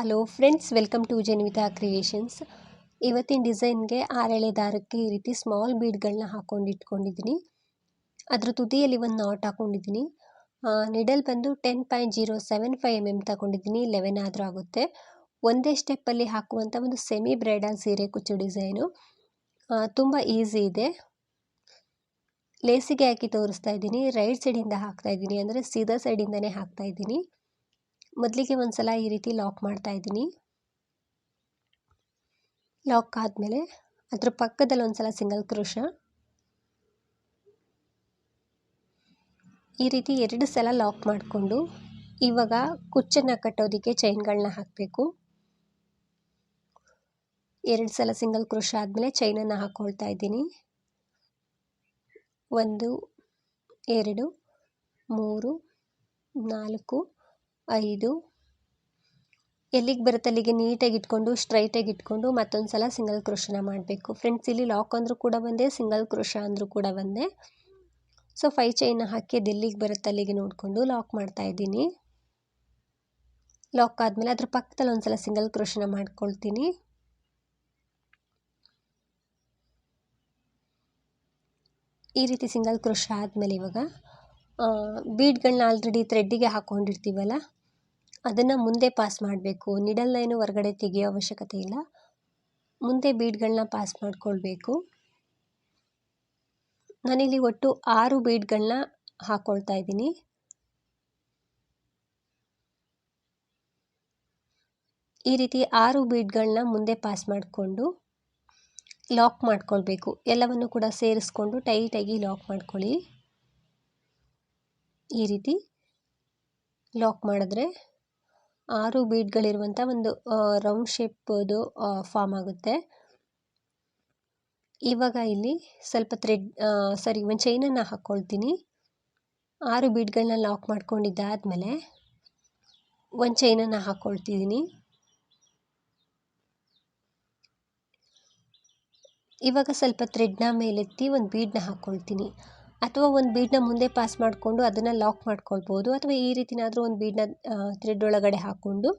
Hello friends welcome to Janvitha creations ಇವತ್ತಿನ ಡಿಸೈನ್ಗೆ ಆರೆಳೆ ದಾರಕ್ಕೆ ಈ ರೀತಿ ಸ್ಮಾಲ್ ಬೀಡ್ಗಳನ್ನ ಹಾಕೊಂಡು ಇಟ್ಕೊಂಡಿದ್ದೀನಿ. ಅದ್ರ ತುದಿಯಲ್ಲಿ ಒಂದು ನಾಟ್ ಹಾಕೊಂಡಿದ್ದೀನಿ. ನಿಡಲ್ ಬಂದು ten point zero seven five M M ತಗೊಂಡಿದ್ದೀನಿ ಲೆವೆನ್ ಆದರೂ ಆಗುತ್ತೆ. ಒಂದೇ ಸ್ಟೆಪ್ಪಲ್ಲಿ ಹಾಕುವಂಥ ಒಂದು ಸೆಮಿ ಬ್ರೈಡಲ್ ಸೀರೆ ಕುಚ್ಚು ಡಿಸೈನು ತುಂಬ ಈಸಿ ಇದೆ. ಲೇಸಿಗೆ ಹಾಕಿ ತೋರಿಸ್ತಾ ಇದ್ದೀನಿ ರೈಟ್ ಸೈಡಿಂದ ಹಾಕ್ತಾ ಇದ್ದೀನಿ, ಅಂದರೆ ಸೀದಾ ಸೈಡಿಂದನೇ ಹಾಕ್ತಾ ಇದ್ದೀನಿ. ಮೊದಲಿಗೆ ಒಂದು ಸಲ ಈ ರೀತಿ ಲಾಕ್ ಮಾಡ್ತಾ ಇದ್ದೀನಿ. ಲಾಕ್ ಆದಮೇಲೆ ಅದರ ಪಕ್ಕದಲ್ಲಿ ಒಂದು ಸಲ ಸಿಂಗಲ್ ಕ್ರೋಶ. ಈ ರೀತಿ ಎರಡು ಸಲ ಲಾಕ್ ಮಾಡಿಕೊಂಡು ಇವಾಗ ಕುಚ್ಚನ್ನು ಕಟ್ಟೋದಕ್ಕೆ ಚೈನ್ಗಳನ್ನ ಹಾಕಬೇಕು. ಎರಡು ಸಲ ಸಿಂಗಲ್ ಕ್ರೋಶ ಆದಮೇಲೆ ಚೈನನ್ನು ಹಾಕ್ಕೊಳ್ತಾ ಇದ್ದೀನಿ. ಒಂದು, ಎರಡು, ಮೂರು, ನಾಲ್ಕು ಐದು. ಎಲ್ಲಿಗೆ ಬರುತ್ತೆ? ಅಲ್ಲಿಗೆ ನೀಟಾಗಿ ಇಟ್ಕೊಂಡು ಸ್ಟ್ರೈಟಾಗಿ ಇಟ್ಕೊಂಡು ಮತ್ತೊಂದು ಸಲ ಸಿಂಗಲ್ ಕ್ರೋಶನ ಮಾಡಬೇಕು. ಫ್ರೆಂಡ್ಸ್ ಇಲ್ಲಿ ಲಾಕ್ ಅಂದರೂ ಕೂಡ ಬಂದೆ ಸಿಂಗಲ್ ಕ್ರೋಶ ಅಂದರೂ ಕೂಡ ಬಂದೆ. ಸೊ ಫೈ ಚೈನ್ ಹಾಕಿ ಅದು ಎಲ್ಲಿಗೆ ಬರುತ್ತೆ ಅಲ್ಲಿಗೆ ನೋಡಿಕೊಂಡು ಲಾಕ್ ಮಾಡ್ತಾ ಇದ್ದೀನಿ. ಲಾಕ್ ಆದಮೇಲೆ ಅದ್ರ ಪಕ್ಕದಲ್ಲಿ ಒಂದು ಸಲ ಸಿಂಗಲ್ ಕ್ರೋಶನ ಮಾಡ್ಕೊಳ್ತೀನಿ. ಈ ರೀತಿ ಸಿಂಗಲ್ ಕ್ರೋಶ ಆದಮೇಲೆ ಇವಾಗ ಬೀಡ್ಗಳನ್ನ ಆಲ್ರೆಡಿ ಥ್ರೆಡ್ಡಿಗೆ ಹಾಕ್ಕೊಂಡಿರ್ತೀವಲ್ಲ ಅದನ್ನು ಮುಂದೆ ಪಾಸ್ ಮಾಡಬೇಕು. ನಿಡಲ್ ಲೈನು ಹೊರಗಡೆ ತೆಗೆಯೋ ಅವಶ್ಯಕತೆ ಇಲ್ಲ. ಮುಂದೆ ಬೀಡ್ಗಳನ್ನ ಪಾಸ್ ಮಾಡಿಕೊಳ್ಬೇಕು. ನಾನಿಲ್ಲಿ ಒಟ್ಟು ಆರು ಬೀಡ್ಗಳನ್ನ ಹಾಕ್ಕೊಳ್ತಾ ಇದ್ದೀನಿ. ಈ ರೀತಿ ಆರು ಬೀಡ್ಗಳನ್ನ ಮುಂದೆ ಪಾಸ್ ಮಾಡಿಕೊಂಡು ಲಾಕ್ ಮಾಡ್ಕೊಳ್ಬೇಕು. ಎಲ್ಲವನ್ನು ಕೂಡ ಸೇರಿಸ್ಕೊಂಡು ಟೈಟಾಗಿ ಲಾಕ್ ಮಾಡ್ಕೊಳ್ಳಿ. ಈ ರೀತಿ ಲಾಕ್ ಮಾಡಿದ್ರೆ ಆರು ಬೀಡ್ಗಳಿರುವಂಥ ಒಂದು ರೌಂಡ್ ಶೇಪ್ ಅದು ಫಾರ್ಮ್ ಆಗುತ್ತೆ. ಇವಾಗ ಇಲ್ಲಿ ಸ್ವಲ್ಪ ಥ್ರೆಡ್ ಸರಿ ಒಂದು ಚೈನನ್ನು ಹಾಕ್ಕೊಳ್ತೀನಿ ಆರು ಬೀಡ್ಗಳನ್ನ ಲಾಕ್ ಮಾಡ್ಕೊಂಡಿದ್ದಾದಮೇಲೆ ಒಂದು ಚೈನನ್ನು ಹಾಕ್ಕೊಳ್ತಿದ್ದೀನಿ ಇವಾಗ ಸ್ವಲ್ಪ ಥ್ರೆಡ್ನ ಮೇಲೆತ್ತಿ ಒಂದು ಬೀಡನ್ನ ಹಾಕ್ಕೊಳ್ತೀನಿ ಅಥವಾ ಒಂದು ಬೀಡ್ನ ಮುಂದೆ ಪಾಸ್ ಮಾಡಿಕೊಂಡು ಅದನ್ನು ಲಾಕ್ ಮಾಡ್ಕೊಳ್ಬೋದು. ಅಥವಾ ಈ ರೀತಿನಾದರೂ ಒಂದು ಬೀಡ್ನ ಥ್ರೆಡ್ ಒಳಗಡೆ ಹಾಕ್ಕೊಂಡು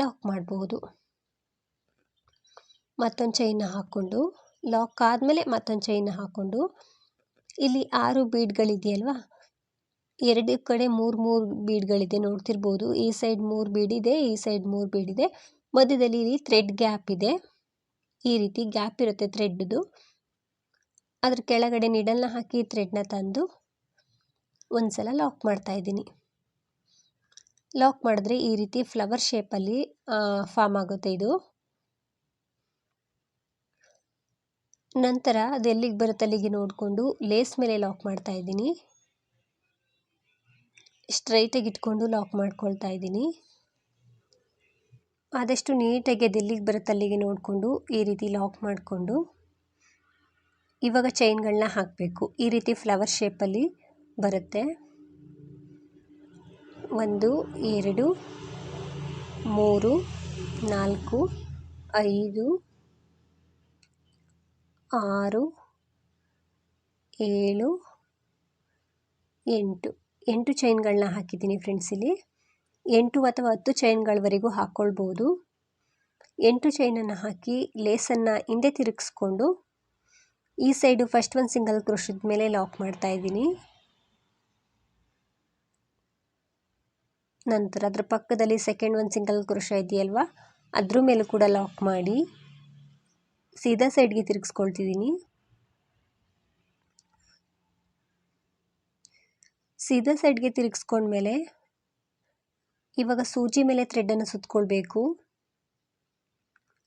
ಲಾಕ್ ಮಾಡ್ಬೋದು. ಮತ್ತೊಂದು ಚೈನ್ನ ಹಾಕ್ಕೊಂಡು ಲಾಕ್ ಆದಮೇಲೆ ಮತ್ತೊಂದು ಚೈನ್ನ ಹಾಕ್ಕೊಂಡು ಇಲ್ಲಿ ಆರು ಬೀಡ್ಗಳಿದೆಯಲ್ವಾ? ಎರಡು ಕಡೆ ಮೂರು ಮೂರು ಬೀಡ್ಗಳಿದೆ ನೋಡ್ತಿರ್ಬೋದು. ಈ ಸೈಡ್ ಮೂರು ಬೀಡಿದೆ ಈ ಸೈಡ್ ಮೂರು ಬೀಡಿದೆ ಮಧ್ಯದಲ್ಲಿ ಇಲ್ಲಿ ಥ್ರೆಡ್ ಗ್ಯಾಪ್ ಇದೆ. ಈ ರೀತಿ ಗ್ಯಾಪ್ ಇರುತ್ತೆ ಥ್ರೆಡ್ದು ಅದ್ರ ಕೆಳಗಡೆ ನಿಡಲ್ನ ಹಾಕಿ ಥ್ರೆಡ್ನ ತಂದು ಒಂದು ಸಲ ಲಾಕ್ ಮಾಡ್ತಾ ಇದ್ದೀನಿ. ಲಾಕ್ ಮಾಡಿದ್ರೆ ಈ ರೀತಿ ಫ್ಲವರ್ ಶೇಪಲ್ಲಿ ಫಾರ್ಮ್ ಆಗುತ್ತೆ ಇದು. ನಂತರ ಅದು ಎಲ್ಲಿಗೆ ಬರುತ್ತೆ ಅಲ್ಲಿಗೆ ನೋಡಿಕೊಂಡು ಲೇಸ್ ಮೇಲೆ ಲಾಕ್ ಮಾಡ್ತಾ ಇದ್ದೀನಿ. ಸ್ಟ್ರೈಟಾಗಿ ಇಟ್ಕೊಂಡು ಲಾಕ್ ಮಾಡ್ಕೊಳ್ತಾ ಇದ್ದೀನಿ. ಆದಷ್ಟು ನೀಟಾಗಿ ಅದು ಎಲ್ಲಿಗೆ ಬರುತ್ತೆ ಅಲ್ಲಿಗೆ ನೋಡಿಕೊಂಡು ಈ ರೀತಿ ಲಾಕ್ ಮಾಡಿಕೊಂಡು ಇವಾಗ ಚೈನ್ಗಳನ್ನ ಹಾಕಬೇಕು. ಈ ರೀತಿ ಫ್ಲವರ್ ಶೇಪಲ್ಲಿ ಬರುತ್ತೆ. ಒಂದು, ಎರಡು, ಮೂರು, ನಾಲ್ಕು, ಐದು, ಆರು, ಏಳು, ಎಂಟು. ಎಂಟು ಚೈನ್ಗಳನ್ನ ಹಾಕಿದ್ದೀನಿ ಫ್ರೆಂಡ್ಸ್ ಇಲ್ಲಿ. ಎಂಟು ಅಥವಾ ಹತ್ತು ಚೈನ್ಗಳವರೆಗೂ ಹಾಕ್ಕೊಳ್ಬೋದು ಎಂಟು ಚೈನನ್ನು ಹಾಕಿ ಲೇಸನ್ನು ಹಿಂದೆ ತಿರುಗಿಸ್ಕೊಂಡು ಈ ಸೈಡು ಫಸ್ಟ್ ಒಂದು ಸಿಂಗಲ್ ಕ್ರೋಶದ ಮೇಲೆ ಲಾಕ್ ಮಾಡ್ತಾ ಇದ್ದೀನಿ. ನಂತರ ಅದರ ಪಕ್ಕದಲ್ಲಿ ಸೆಕೆಂಡ್ ಒಂದು ಸಿಂಗಲ್ ಕ್ರೋಶ ಇದೆಯಲ್ವಾ? ಅದ್ರ ಮೇಲೂ ಕೂಡ ಲಾಕ್ ಮಾಡಿ ಸೀದಾ ಸೈಡ್ಗೆ ತಿರುಗಿಸ್ಕೊಳ್ತಿದ್ದೀನಿ. ಸೀದಾ ಸೈಡ್ಗೆ ತಿರುಗಿಸ್ಕೊಂಡ್ಮೇಲೆ ಇವಾಗ ಸೂಜಿ ಮೇಲೆ ಥ್ರೆಡ್ಡನ್ನು ಸುತ್ತಕೊಳ್ಬೇಕು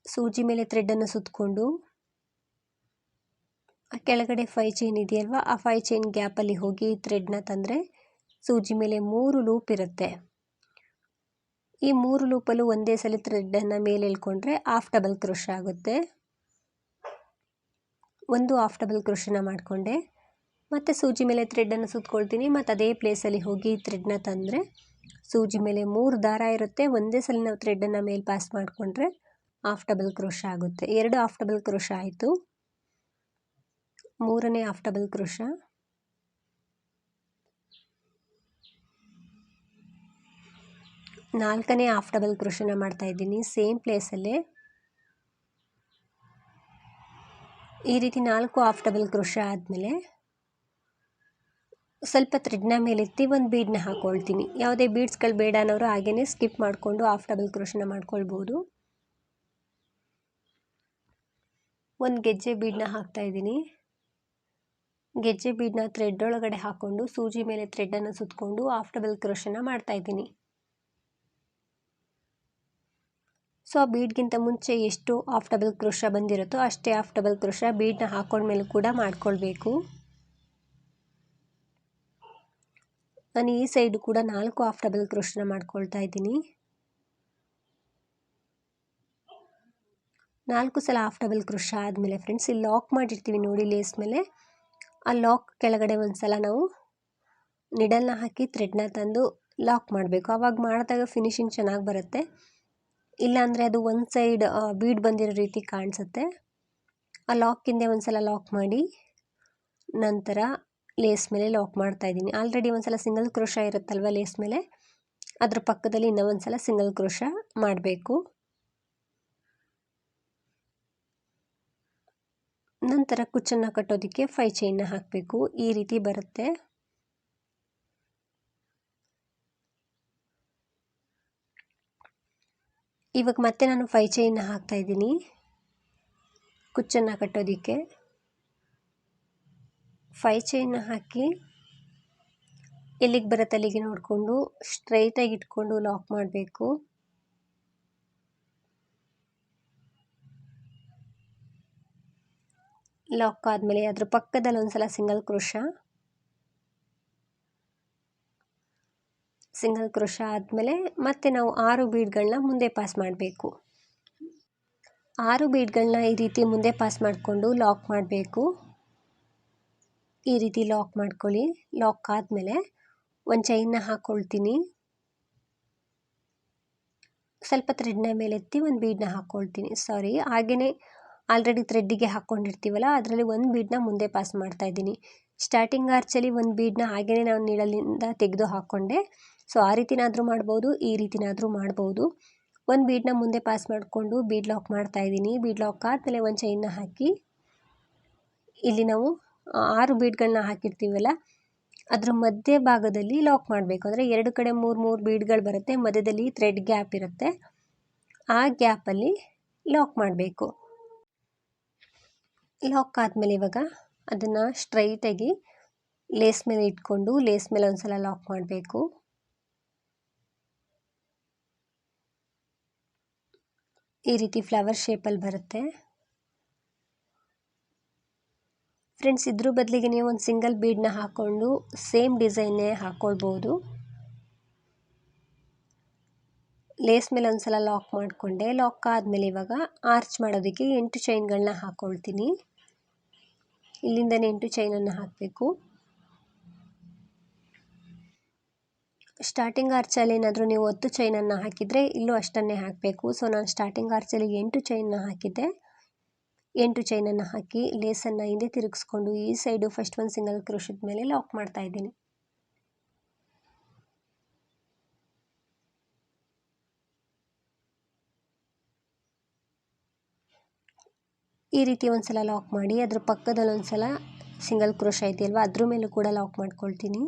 ಸೂಜಿ ಮೇಲೆ ಥ್ರೆಡ್ಡನ್ನು ಸುತ್ತಕೊಂಡು ಕೆಳಗಡೆ ಫೈ ಚೈನ್ ಇದೆಯಲ್ವ? ಆ ಫೈ ಚೈನ್ ಗ್ಯಾಪಲ್ಲಿ ಹೋಗಿ ಥ್ರೆಡ್ನ ತಂದರೆ ಸೂಜಿ ಮೇಲೆ ಮೂರು ಲೂಪ್ ಇರುತ್ತೆ. ಈ ಮೂರು ಲೂಪಲ್ಲೂ ಒಂದೇ ಸಲ ಥ್ರೆಡ್ಡನ್ನು ಮೇಲೆ ಎಳ್ಕೊಂಡ್ರೆ ಆಫ್ ಡಬಲ್ ಕ್ರೋಶ ಆಗುತ್ತೆ. ಒಂದು ಆಫ್ ಡಬಲ್ ಕ್ರೋಶನ ಮಾಡಿಕೊಂಡೆ. ಮತ್ತು ಸೂಜಿ ಮೇಲೆ ಥ್ರೆಡ್ಡನ್ನು ಸುತ್ಕೊಳ್ತೀನಿ. ಮತ್ತು ಅದೇ ಪ್ಲೇಸಲ್ಲಿ ಹೋಗಿ ಥ್ರೆಡ್ನ ತಂದರೆ ಸೂಜಿ ಮೇಲೆ ಮೂರು ದಾರ ಇರುತ್ತೆ. ಒಂದೇ ಸಲ ನಾವು ಥ್ರೆಡ್ಡನ್ನು ಮೇಲೆ ಪಾಸ್ ಮಾಡಿಕೊಂಡ್ರೆ ಆಫ್ ಡಬಲ್ ಕ್ರೋಶ ಆಗುತ್ತೆ. ಎರಡು ಆಫ್ ಡಬಲ್ ಕ್ರೋಶ ಆಯಿತು. ಮೂರನೇ ಆಫ್ ಡಬಲ್ ನಾಲ್ಕನೇ ಆಫ್ಟಬಲ್ ಡಬಲ್ ಮಾಡ್ತಾ ಇದ್ದೀನಿ, ಸೇಮ್ ಪ್ಲೇಸಲ್ಲೇ. ಈ ರೀತಿ ನಾಲ್ಕು ಆಫ್ಟಬಲ್ ಡಬಲ್ ಆದಮೇಲೆ ಸ್ವಲ್ಪ ಥ್ರೆಡ್ನ ಮೇಲೆತ್ತಿ ಒಂದು ಬೀಡ್ನ ಹಾಕ್ಕೊಳ್ತೀನಿ ಯಾವುದೇ ಬೀಡ್ಸ್ಗಳು ಬೇಡ ಅನ್ನೋರು ಹಾಗೇ ಸ್ಕಿಪ್ ಮಾಡಿಕೊಂಡು ಆಫ್ ಡಬಲ್ ಕ್ರೋಶನ ಮಾಡ್ಕೊಳ್ಬೋದು. ಒಂದು ಗೆಜ್ಜೆ ಬೀಡನ್ನ ಹಾಕ್ತಾಯಿದ್ದೀನಿ ಗೆಜ್ಜೆ ಬೀಡನ್ನ ಥ್ರೆಡ್ ಒಳಗಡೆ ಹಾಕ್ಕೊಂಡು ಸೂಜಿ ಮೇಲೆ ಥ್ರೆಡ್ಡನ್ನು ಸುತ್ತಕೊಂಡು ಆಫ್ ಡಬಲ್ ಕ್ರೋಶನ ಮಾಡ್ತಾಯಿದ್ದೀನಿ ಸೊ ಆ ಬೀಡ್ಗಿಂತ ಮುಂಚೆ ಎಷ್ಟು ಆಫ್ ಡಬಲ್ ಕ್ರೋಶ ಬಂದಿರುತ್ತೋ ಅಷ್ಟೇ ಆಫ್ ಡಬಲ್ ಕ್ರೋಶ ಬೀಡನ್ನ ಹಾಕೊಂಡ್ಮೇಲೆ ಕೂಡ ಮಾಡ್ಕೊಳ್ಬೇಕು. ನಾನು ಈ ಸೈಡು ಕೂಡ ನಾಲ್ಕು ಆಫ್ ಡಬಲ್ ಕ್ರೋಶನ ಮಾಡ್ಕೊಳ್ತಾ ಇದ್ದೀನಿ. ನಾಲ್ಕು ಸಲ ಆಫ್ ಡಬಲ್ ಕ್ರೋಶ ಆದಮೇಲೆ ಫ್ರೆಂಡ್ಸ್ ಇಲ್ಲಿ ಲಾಕ್ ಮಾಡಿರ್ತೀವಿ ನೋಡಿ ಲೇಸ್ ಮೇಲೆ. ಆ ಲಾಕ್ ಕೆಳಗಡೆ ಒಂದು ಸಲ ನಾವು ನಿಡಲ್ನ ಹಾಕಿ ಥ್ರೆಡ್ನ ತಂದು ಲಾಕ್ ಮಾಡಬೇಕು. ಆವಾಗ ಮಾಡಿದಾಗ ಫಿನಿಶಿಂಗ್ ಚೆನ್ನಾಗಿ ಬರುತ್ತೆ. ಇಲ್ಲಾಂದರೆ ಅದು ಒಂದು ಸೈಡ್ ಬೀಡ್ ಬಂದಿರೋ ರೀತಿ ಕಾಣಿಸುತ್ತೆ. ಆ ಲಾಕ್ ಹಿಂದೆ ಒಂದು ಸಲ ಲಾಕ್ ಮಾಡಿ ನಂತರ ಲೇಸ್ ಮೇಲೆ ಲಾಕ್ ಮಾಡ್ತಾ ಇದ್ದೀನಿ. ಆಲ್ರೆಡಿ ಒಂದು ಸಲ ಸಿಂಗಲ್ ಕ್ರೋಶ ಇರುತ್ತಲ್ವ ಲೇಸ್ ಮೇಲೆ? ಅದ್ರ ಪಕ್ಕದಲ್ಲಿ ಇನ್ನೂ ಸಿಂಗಲ್ ಕ್ರೋಶ ಮಾಡಬೇಕು. ನಂತರ ಕುಚ್ಚನ್ನು ಕಟ್ಟೋದಕ್ಕೆ ಫೈ ಚೈನ್ನ ಹಾಕಬೇಕು. ಈ ರೀತಿ ಬರುತ್ತೆ. ಇವಾಗ ಮತ್ತೆ ನಾನು ಫೈ ಚೈನ್ನ ಹಾಕ್ತಾ ಇದ್ದೀನಿ. ಕುಚ್ಚನ್ನು ಕಟ್ಟೋದಕ್ಕೆ ಫೈ ಚೈನ್ನ ಹಾಕಿ ಎಲ್ಲಿಗೆ ಬರುತ್ತೆ ಅಲ್ಲಿಗೆ ನೋಡಿಕೊಂಡು ಸ್ಟ್ರೈಟಾಗಿ ಇಟ್ಕೊಂಡು ಲಾಕ್ ಮಾಡಬೇಕು. ಲಾಕ್ ಆದಮೇಲೆ ಅದ್ರ ಪಕ್ಕದಲ್ಲಿ ಒಂದು ಸಲ ಸಿಂಗಲ್ ಕ್ರೋಶ ಸಿಂಗಲ್ ಕ್ರೋಶ ಆದಮೇಲೆ ಮತ್ತೆ ನಾವು ಆರು ಬೀಡ್ಗಳನ್ನ ಮುಂದೆ ಪಾಸ್ ಮಾಡಬೇಕು. ಆರು ಬೀಡ್ಗಳನ್ನ ಈ ರೀತಿ ಮುಂದೆ ಪಾಸ್ ಮಾಡಿಕೊಂಡು ಲಾಕ್ ಮಾಡಬೇಕು. ಈ ರೀತಿ ಲಾಕ್ ಮಾಡ್ಕೊಳ್ಳಿ. ಲಾಕ್ ಆದಮೇಲೆ ಒಂದು ಚೈನ್ನ ಹಾಕ್ಕೊಳ್ತೀನಿ ಸ್ವಲ್ಪ ಥ್ರೆಡ್ನ ಮೇಲೆತ್ತಿ ಒಂದು ಬೀಡನ್ನ ಹಾಕ್ಕೊಳ್ತೀನಿ ಸಾರಿ ಹಾಗೆಯೇ ಆಲ್ರೆಡಿ ಥ್ರೆಡ್ಡಿಗೆ ಹಾಕ್ಕೊಂಡಿರ್ತೀವಲ್ಲ, ಅದರಲ್ಲಿ ಒಂದು ಬೀಡನ್ನ ಮುಂದೆ ಪಾಸ್ ಮಾಡ್ತಾ ಇದ್ದೀನಿ. ಸ್ಟಾರ್ಟಿಂಗ್ ಆರ್ಚಲ್ಲಿ ಒಂದು ಬೀಡನ್ನ ಹಾಗೆಯೇ ನಾವು ನೀಡಲಿಂದ ತೆಗೆದು ಹಾಕ್ಕೊಂಡೆ ಸೊ ಆ ರೀತಿನಾದರೂ ಮಾಡ್ಬೋದು, ಈ ರೀತಿನಾದರೂ ಮಾಡ್ಬೋದು. ಒಂದು ಬೀಡನ್ನ ಮುಂದೆ ಪಾಸ್ ಮಾಡಿಕೊಂಡು ಬೀಡ್ ಲಾಕ್ ಮಾಡ್ತಾ ಇದ್ದೀನಿ. ಬೀಡ್ ಲಾಕ್ ಆದಮೇಲೆ ಒಂದು ಚೈನ್ನ ಹಾಕಿ, ಇಲ್ಲಿ ನಾವು ಆರು ಬೀಡ್ಗಳನ್ನ ಹಾಕಿರ್ತೀವಲ್ಲ, ಅದರ ಮಧ್ಯ ಭಾಗದಲ್ಲಿ ಲಾಕ್ ಮಾಡಬೇಕು. ಅಂದರೆ ಎರಡು ಕಡೆ ಮೂರು ಮೂರು ಬೀಡ್ಗಳು ಬರುತ್ತೆ, ಮಧ್ಯದಲ್ಲಿ ಥ್ರೆಡ್ ಗ್ಯಾಪ್ ಇರುತ್ತೆ. ಆ ಗ್ಯಾಪಲ್ಲಿ ಲಾಕ್ ಮಾಡಬೇಕು. ಲಾಕ್ ಆದಮೇಲೆ ಇವಾಗ ಅದನ್ನು ಸ್ಟ್ರೈಟಾಗಿ ಲೇಸ್ ಮೇಲೆ ಇಟ್ಕೊಂಡು ಲೇಸ್ ಮೇಲೆ ಒಂದು ಸಲ ಲಾಕ್ ಮಾಡಬೇಕು. ಈ ರೀತಿ ಫ್ಲವರ್ ಶೇಪಲ್ಲಿ ಬರುತ್ತೆ. ಫ್ರೆಂಡ್ಸ್ ಇದ್ರ ಬದಲಿಗೆ ನೀವು ಒಂದು ಸಿಂಗಲ್ ಬೀಡನ್ನ ಹಾಕ್ಕೊಂಡು ಸೇಮ್ ಡಿಸೈನ್ನೇ ಹಾಕ್ಕೊಳ್ಬೋದು ಲೇಸ್ ಮೇಲೆ ಒಂದು ಸಲ ಲಾಕ್ ಮಾಡಿಕೊಂಡೆ. ಲಾಕ್ ಆದಮೇಲೆ ಇವಾಗ ಆರ್ಚ್ ಮಾಡೋದಕ್ಕೆ ಎಂಟು ಚೈನ್ಗಳನ್ನ ಹಾಕ್ಕೊಳ್ತೀನಿ ಇಲ್ಲಿಂದನೇ ಎಂಟು ಚೈನನ್ನು ಹಾಕಬೇಕು. ಸ್ಟಾರ್ಟಿಂಗ್ ಆರ್ಚಲ್ಲಿ ಏನಾದರೂ ನೀವು ಹತ್ತು ಚೈನನ್ನು ಹಾಕಿದರೆ ಇಲ್ಲೂ ಅಷ್ಟನ್ನೇ ಹಾಕಬೇಕು. ಸೊ, ನಾನು ಸ್ಟಾರ್ಟಿಂಗ್ ಆರ್ಚಲ್ಲಿ ಎಂಟು ಚೈನನ್ನು ಹಾಕಿದ್ದೆ. ಎಂಟು ಚೈನನ್ನು ಹಾಕಿ ಲೇಸನ್ನು ಹಿಂದೆ ತಿರುಗಿಸ್ಕೊಂಡು ಈ ಸೈಡು ಫಸ್ಟ್ ಒಂದು ಸಿಂಗಲ್ ಕ್ರೋಶದ ಮೇಲೆ ಲಾಕ್ ಮಾಡ್ತಾ ಇದ್ದೀನಿ. ಈ ರೀತಿ ಒಂದು ಸಲ ಲಾಕ್ ಮಾಡಿ, ಅದ್ರ ಪಕ್ಕದಲ್ಲಿ ಒಂದು ಸಲ ಸಿಂಗಲ್ ಕ್ರೋಶ ಅಲ್ವಾ ಅದ್ರ ಮೇಲೂ ಕೂಡ ಲಾಕ್ ಮಾಡ್ಕೊಳ್ತೀನಿ.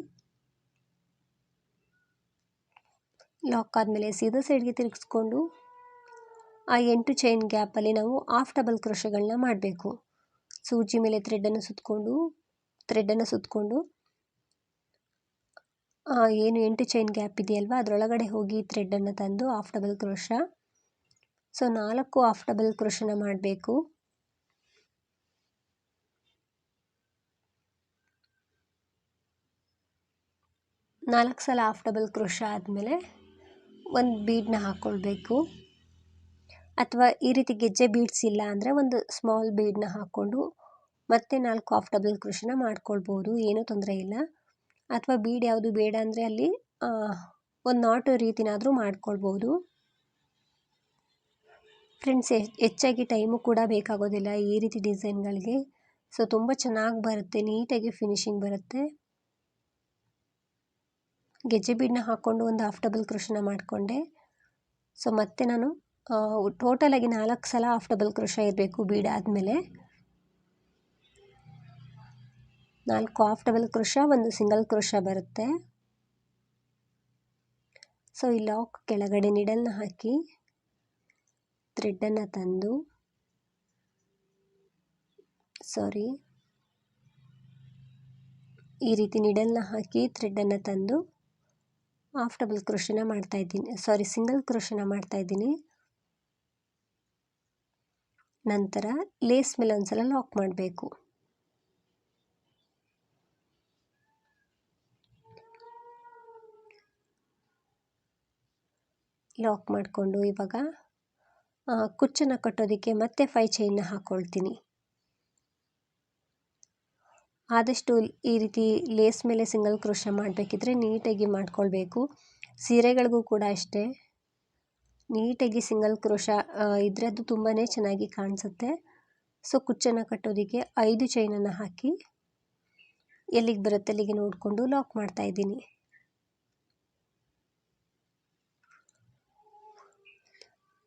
ಲಾಕ್ ಆದಮೇಲೆ ಸೀದಾ ಸೈಡ್ಗೆ ತಿರುಗಿಸ್ಕೊಂಡು ಆ ಎಂಟು ಚೈನ್ ಗ್ಯಾಪಲ್ಲಿ ನಾವು ಆಫ್ ಡಬಲ್ ಕ್ರೋಶಗಳನ್ನ ಮಾಡಬೇಕು. ಸೂಜಿ ಮೇಲೆ ಥ್ರೆಡ್ಡನ್ನು ಸುತ್ತಕೊಂಡು ಥ್ರೆಡ್ಡನ್ನು ಸುತ್ತಕೊಂಡು ಏನು ಎಂಟು ಚೈನ್ ಗ್ಯಾಪ್ ಇದೆಯಲ್ವಾ, ಅದರೊಳಗಡೆ ಹೋಗಿ ಥ್ರೆಡ್ಡನ್ನು ತಂದು ಆಫ್ ಡಬಲ್ ಕ್ರೋಶ ಸೊ ನಾಲ್ಕು ಆಫ್ ಡಬಲ್ ಕ್ರೋಶನ ಮಾಡಬೇಕು. ನಾಲ್ಕು ಸಲ ಆಫ್ ಡಬಲ್ ಕ್ರೋಶ ಆದಮೇಲೆ ಒಂದು ಬೀಡನ್ನ ಹಾಕ್ಕೊಳ್ಬೇಕು ಅಥವಾ ಈ ರೀತಿ ಗೆಜ್ಜೆ ಬೀಡ್ಸ್ ಇಲ್ಲ ಅಂದರೆ ಒಂದು ಸ್ಮಾಲ್ ಬೀಡನ್ನ ಹಾಕ್ಕೊಂಡು ಮತ್ತೆ ನಾಲ್ಕು ಆಫ್ ಡಬಲ್ ಕ್ರೋಶನ ಮಾಡ್ಕೊಳ್ಬೋದು, ಏನೂ ತೊಂದರೆ ಇಲ್ಲ. ಅಥವಾ ಬೀಡ್ ಯಾವುದು ಬೇಡ ಅಂದರೆ ಅಲ್ಲಿ ಒಂದು ನಾಟು ರೀತಿನಾದರೂ ಮಾಡ್ಕೊಳ್ಬೋದು. ಫ್ರೆಂಡ್ಸ್ ಹೆಚ್ಚಾಗಿ ಟೈಮು ಕೂಡ ಬೇಕಾಗೋದಿಲ್ಲ ಈ ರೀತಿ ಡಿಸೈನ್ಗಳಿಗೆ. ಸೊ, ತುಂಬ ಚೆನ್ನಾಗಿ ಬರುತ್ತೆ, ನೀಟಾಗಿ ಫಿನಿಶಿಂಗ್ ಬರುತ್ತೆ. ಗೆಜ್ಜೆ ಬೀಡನ್ನ ಹಾಕ್ಕೊಂಡು ಒಂದು ಹಾಫ್ ಡಬಲ್ ಕ್ರೋಶನ ಮಾಡಿಕೊಂಡೆ. ಸೊ ಮತ್ತೆ ನಾನು ಟೋಟಲಾಗಿ ನಾಲ್ಕು ಸಲ ಹಾಫ್ ಡಬಲ್ ಕ್ರೋಶ ಇರಬೇಕು ಬೀಡಾದಮೇಲೆ ನಾಲ್ಕು ಹಾಫ್ ಡಬಲ್ ಕ್ರೋಶ ಒಂದು ಸಿಂಗಲ್ ಕ್ರೋಶ ಬರುತ್ತೆ. ಸೊ ಈ ಲಾಕ್ ಕೆಳಗಡೆ ನಿಡಲ್ನ ಹಾಕಿ ಥ್ರೆಡ್ಡನ್ನು ತಂದು ಸಾರಿ ಈ ರೀತಿ ನಿಡಲ್ನ ಹಾಕಿ ಥ್ರೆಡ್ಡನ್ನು ತಂದು ಹಾಫ್ ಡಬಲ್ ಕ್ರೋಶನ ಮಾಡ್ತಾಯಿದ್ದೀನಿ ಸಾರಿ ಸಿಂಗಲ್ ಕ್ರೋಶನ ಮಾಡ್ತಾಯಿದ್ದೀನಿ ನಂತರ ಲೇಸ್ ಮೇಲೆ ಒಂದ್ಸಲ ಲಾಕ್ ಮಾಡಬೇಕು. ಲಾಕ್ ಮಾಡಿಕೊಂಡು ಇವಾಗ ಕುಚ್ಚನ್ನು ಕಟ್ಟೋದಕ್ಕೆ ಮತ್ತೆ ಫೈ ಚೈನ್ನ ಹಾಕ್ಕೊಳ್ತೀನಿ ಆದಷ್ಟು ಈ ರೀತಿ ಲೇಸ್ ಮೇಲೆ ಸಿಂಗಲ್ ಕ್ರೋಶ ಮಾಡಬೇಕಿದ್ರೆ ನೀಟಾಗಿ ಮಾಡ್ಕೊಳ್ಬೇಕು. ಸೀರೆಗಳಿಗೂ ಕೂಡ ಅಷ್ಟೇ. ನೀಟಾಗಿ ಸಿಂಗಲ್ ಕ್ರೋಶ ಅದು ತುಂಬಾ ಚೆನ್ನಾಗಿ ಕಾಣಿಸುತ್ತೆ. ಸೊ, ಕುಚ್ಚನ್ನು ಕಟ್ಟೋದಕ್ಕೆ ಐದು ಚೈನನ್ನು ಹಾಕಿ ಎಲ್ಲಿಗೆ ಬರುತ್ತೆ ಅಲ್ಲಿಗೆ ನೋಡಿಕೊಂಡು ಲಾಕ್ ಮಾಡ್ತಾ ಇದ್ದೀನಿ.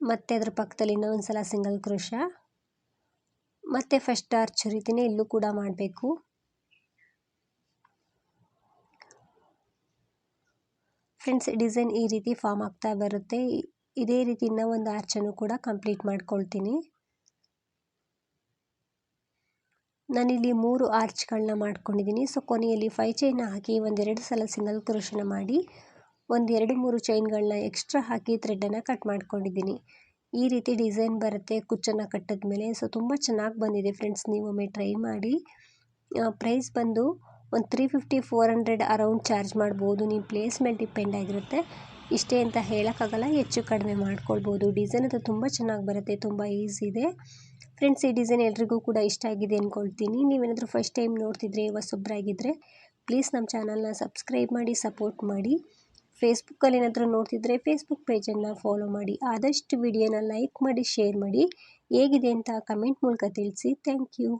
ಮತ್ತೆ ಅದರ ಪಕ್ಕದಲ್ಲಿ ಇನ್ನೊಂದು ಸಲ ಸಿಂಗಲ್ ಕ್ರೋಶ. ಮತ್ತೆ ಫಸ್ಟ್ ಆರ್ಚ್ ರೀತಿಯೇ ಇಲ್ಲೂ ಕೂಡ ಮಾಡಬೇಕು. ಫ್ರೆಂಡ್ಸ್ ಡಿಸೈನ್ ಈ ರೀತಿ ಫಾರ್ಮ್ ಆಗ್ತಾ ಬರುತ್ತೆ. ಇದೇ ರೀತಿ ಇನ್ನೂ ಒಂದು ಆರ್ಚನ್ನು ಕೂಡ ಕಂಪ್ಲೀಟ್ ಮಾಡ್ಕೊಳ್ತೀನಿ. ನಾನಿಲ್ಲಿ ಮೂರು ಆರ್ಚ್ಗಳನ್ನ ಮಾಡ್ಕೊಂಡಿದ್ದೀನಿ. ಸೊ ಕೊನೆಯಲ್ಲಿ ಫೈ ಚೈನ್ ಹಾಕಿ ಒಂದೆರಡು ಸಲ ಸಿಂಗಲ್ ಕ್ರೋಶನ ಮಾಡಿ ಒಂದೆರಡು ಮೂರು ಚೈನ್ಗಳನ್ನ ಎಕ್ಸ್ಟ್ರಾ ಹಾಕಿ ಥ್ರೆಡ್ಡನ್ನು ಕಟ್ ಮಾಡ್ಕೊಂಡಿದ್ದೀನಿ. ಈ ರೀತಿ ಡಿಸೈನ್ ಬರುತ್ತೆ ಕುಚ್ಚನ್ನು ಕಟ್ಟಿದ ಮೇಲೆ ಸೊ ತುಂಬ ಚೆನ್ನಾಗಿ ಬಂದಿದೆ ಫ್ರೆಂಡ್ಸ್ ನೀವು ಒಮ್ಮೆ ಟ್ರೈ ಮಾಡಿ. ಪ್ರೈಸ್ ಬಂದು ಒಂದು three fifty four hundred around charge ಮಾಡ್ಬೋದು. ನಿಮ್ಮ ಪ್ಲೇಸ್ ಮೇಲೆ ಡಿಪೆಂಡ್ ಆಗಿರುತ್ತೆ. ಇಷ್ಟೇ ಅಂತ ಹೇಳೋಕ್ಕಾಗಲ್ಲ, ಹೆಚ್ಚು ಕಡಿಮೆ ಮಾಡ್ಕೊಳ್ಬೋದು. ಡಿಸೈನ್ ಅದು ತುಂಬ ಚೆನ್ನಾಗಿ ಬರುತ್ತೆ, ತುಂಬ ಈಸಿ ಇದೆ. ಫ್ರೆಂಡ್ಸ್ ಈ ಡಿಸೈನ್ ಎಲ್ರಿಗೂ ಕೂಡ ಇಷ್ಟ ಆಗಿದೆ ಅಂದ್ಕೊಳ್ತೀನಿ ನೀವೇನಾದರೂ ಫಸ್ಟ್ ಟೈಮ್ ನೋಡ್ತಿದ್ರೆ ಹೊಸೊಬ್ಬರಾಗಿದ್ದರೆ ಪ್ಲೀಸ್ ನಮ್ಮ ಚಾನಲ್ನ ಸಬ್ಸ್ಕ್ರೈಬ್ ಮಾಡಿ ಸಪೋರ್ಟ್ ಮಾಡಿ. ಫೇಸ್ಬುಕ್ಕಲ್ಲಿ ಏನಾದರೂ ನೋಡ್ತಿದ್ರೆ ಫೇಸ್ಬುಕ್ ಪೇಜನ್ನು ಫಾಲೋ ಮಾಡಿ. ಆದಷ್ಟು ವಿಡಿಯೋನ ಲೈಕ್ ಮಾಡಿ ಶೇರ್ ಮಾಡಿ. ಹೇಗಿದೆ ಅಂತ ಕಮೆಂಟ್ ಮೂಲಕ ತಿಳಿಸಿ. Thank you